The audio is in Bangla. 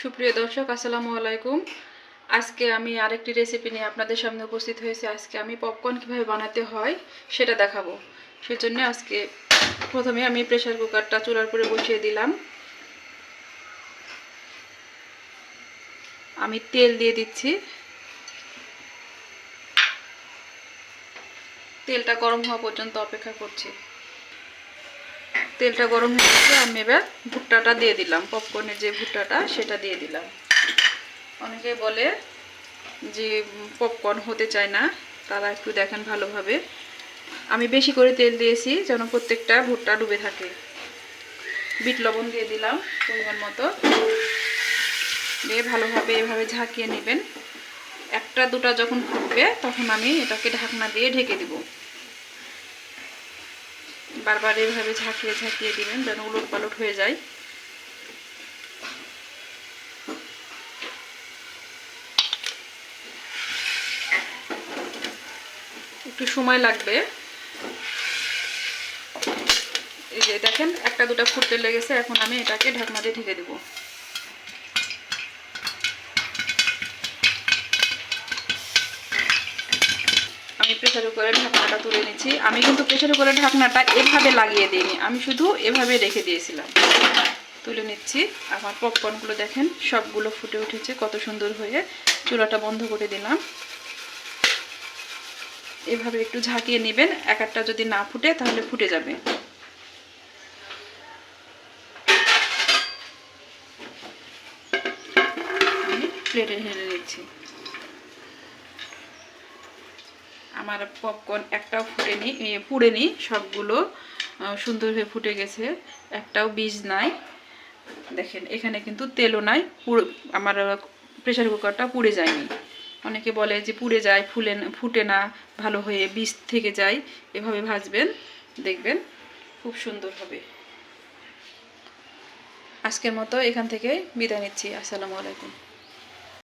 সুপ্রিয় দর্শক, আসসালামু আলাইকুম। আজকে আমি আরেকটি রেসিপি নিয়ে আপনাদের সামনে উপস্থিত হয়েছি। আজকে আমি পপকর্ন কীভাবে বানাতে হয় সেটা দেখাবো। সেজন্য আজকে প্রথমে আমি প্রেসার কুকারটা চুলার উপরে বসিয়ে দিলাম। আমি তেল দিয়ে দিচ্ছি। তেলটা গরম হওয়া পর্যন্ত অপেক্ষা করছি। তেলটা গরম হয়ে গেছে, আমি এবার ভুট্টাটা দিয়ে দিলাম। পপকর্নের যে ভুট্টাটা, সেটা দিয়ে দিলাম। অনেকে বলে যে পপকর্ন হতে চায় না, তারা একটু দেখেন ভালোভাবে। আমি বেশি করে তেল দিয়েছি, যেন প্রত্যেকটা ভুট্টা ডুবে থাকে। বিট লবণ দিয়ে দিলাম, পরিমাণ মতো। দিয়ে ভালোভাবে এভাবে ঝাঁকিয়ে নেবেন। একটা দুটা যখন ফুটবে, তখন আমি এটাকে ঢাকনা দিয়ে ঢেকে দিব। বারবার এভাবে ঝাঁকিয়ে ঝাঁকিয়ে দিবেন যেন উলট পালট হয়ে যায়। একটু সময় লাগবে। এই যে দেখেন, একটা দুটা ফুটতে লেগেছে, এখন আমি এটাকে ঢাকনা দিয়ে ঢেকে দেবো। আমি প্রেসার কুকারের ঢাকনাটা তুলে নিচ্ছি। আমি কিন্তু প্রেসার কুকারের ঢাকনাটা এভাবে লাগিয়ে দিইনি। আমি শুধু এভাবে রেখে দিয়েছিলাম। তুলে নিচ্ছি। আমার পপকর্নগুলো দেখেন, সবগুলো ফুটে উঠেছে কত সুন্দর হয়ে। চুলাটা বন্ধ করে দিলাম। এভাবে একটু ঝাঁকিয়ে নেবেন। এক একটা যদি না ফুটে, তাহলে ফুটে যাবে। প্লেটে ঢেলে নিচ্ছি আমার পপকর্ন একটাও ফুটেনি পুড়েনি সবগুলো সুন্দরভাবে ফুটে গেছে। একটাও বীজ নাই। দেখেন, এখানে কিন্তু তেলও নাই আমার প্রেশার কুকারটা পুড়ে যায়নি। অনেকে বলে যে পুড়ে যায়, ফুলে ফুটে না, ভালো হয়ে বীজ থেকে যায়, এভাবে ভাজবেন, দেখবেন খুব সুন্দর হবে। আজকের মতো এখান থেকে বিদায় নিচ্ছি। আসসালামু আলাইকুম।